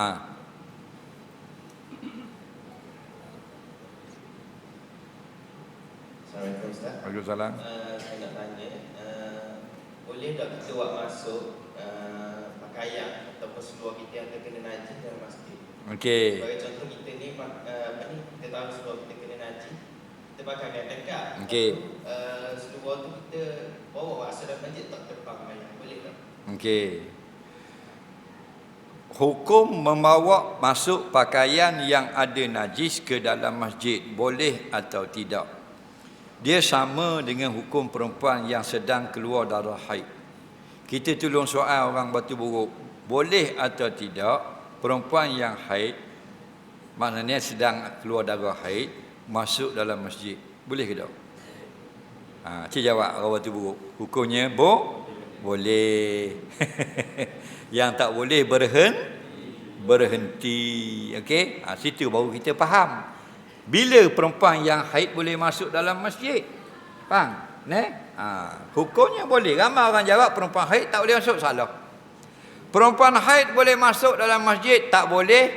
Ha. Assalamualaikum Ustaz. Waalaikumsalam. Uh, saya nak tanya, uh, boleh tak kita buat masuk uh, pakaian ataupun seluar kita yang terkena najis dalam masjid? Okey. Sebagai contoh kita ni uh, apa ni kita tahu seluar kita kena najis, kita pakai kain dekat. Okey. Uh, seluar tu kita bawa asal dalam masjid tak terbang. Boleh tak? Okey. Hukum membawa masuk pakaian yang ada najis ke dalam masjid boleh atau tidak? Dia sama dengan hukum perempuan yang sedang keluar darah haid. Kita tolong soal orang batu buruk. Boleh atau tidak perempuan yang haid maknanya sedang keluar darah haid masuk dalam masjid. Boleh ke tak? Ha, cik jawab orang batu buruk. Hukumnya bo boleh. yang tak boleh berhen berhenti. Okey? Ha, situ baru kita faham. Bila perempuan yang haid boleh masuk dalam masjid? Faham? Ne? Ha, hukumnya boleh. Ramai orang jawab perempuan haid tak boleh masuk salah. Perempuan haid boleh masuk dalam masjid, tak boleh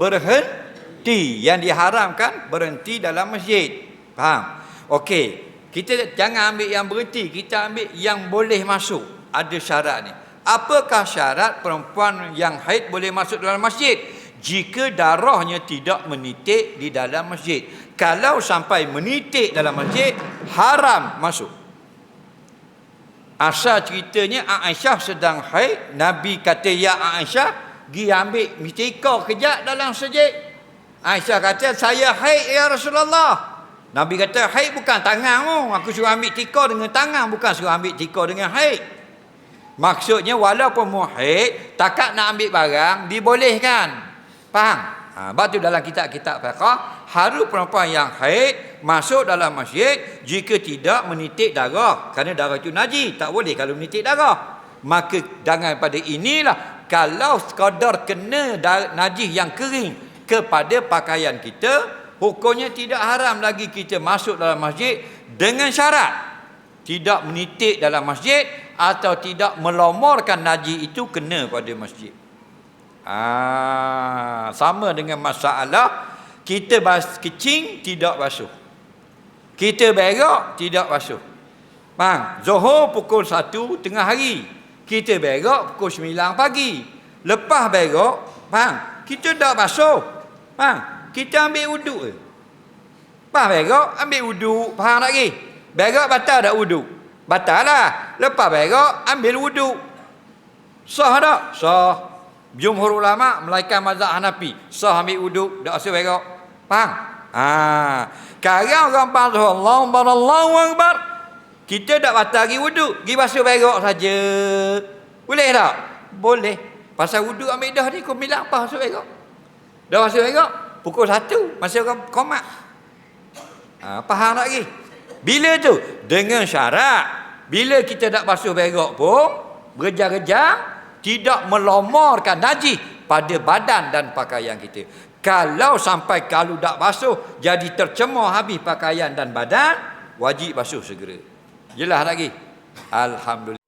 berhenti. Yang diharamkan berhenti dalam masjid. Faham? Okey. Kita jangan ambil yang berhenti, kita ambil yang boleh masuk. Ada syarat ni. Apakah syarat perempuan yang haid boleh masuk dalam masjid? Jika darahnya tidak menitik di dalam masjid. Kalau sampai menitik dalam masjid, haram masuk. Asal ceritanya Aisyah sedang haid, Nabi kata ya Aisyah, pergi ambil mitika kejap dalam masjid. Aisyah kata saya haid ya Rasulullah. Nabi kata haid bukan tanganmu, aku suruh ambil tika dengan tangan bukan suruh ambil tika dengan haid. Maksudnya walaupun mu haid, takat nak ambil barang dibolehkan. Faham? Ha, sebab tu dalam kitab-kitab fiqah, harus perempuan yang haid masuk dalam masjid jika tidak menitik darah. Kerana darah itu najis, tak boleh kalau menitik darah. Maka jangan pada inilah, kalau sekadar kena najis yang kering kepada pakaian kita, hukumnya tidak haram lagi kita masuk dalam masjid dengan syarat tidak menitik dalam masjid atau tidak melomorkan najis itu kena pada masjid. Ah, sama dengan masalah kita bas kecing tidak basuh. Kita berak tidak basuh. Faham? Zuhur pukul 1 tengah hari. Kita berak pukul 9 pagi. Lepas berak, faham? Kita tak basuh. Faham? Kita ambil wuduk je. Lepas berak, ambil wuduk. Faham tak lagi? Berak batal tak wuduk? Batal lah. Lepas berak, ambil wuduk. Sah tak? Sah. Jumhur ulama melainkan mazhab Hanafi. Sah ambil wuduk, tak usah berak. Faham? Ha. Sekarang orang basuh Allah, Allahu Akbar. Kita tak batal lagi wuduk, pergi basuh berak saja. Boleh tak? Boleh. Pasal wuduk ambil dah ni, kau bilang apa basuh berak? Dah basuh berak, pukul 1, masa orang komat. Ha, faham tak lagi? Bila tu? Dengan syarat. Bila kita nak basuh berak pun, berjam-jam, tidak melomorkan najis pada badan dan pakaian kita. Kalau sampai kalau tak basuh, jadi tercemar habis pakaian dan badan, wajib basuh segera. Jelas lagi? Alhamdulillah.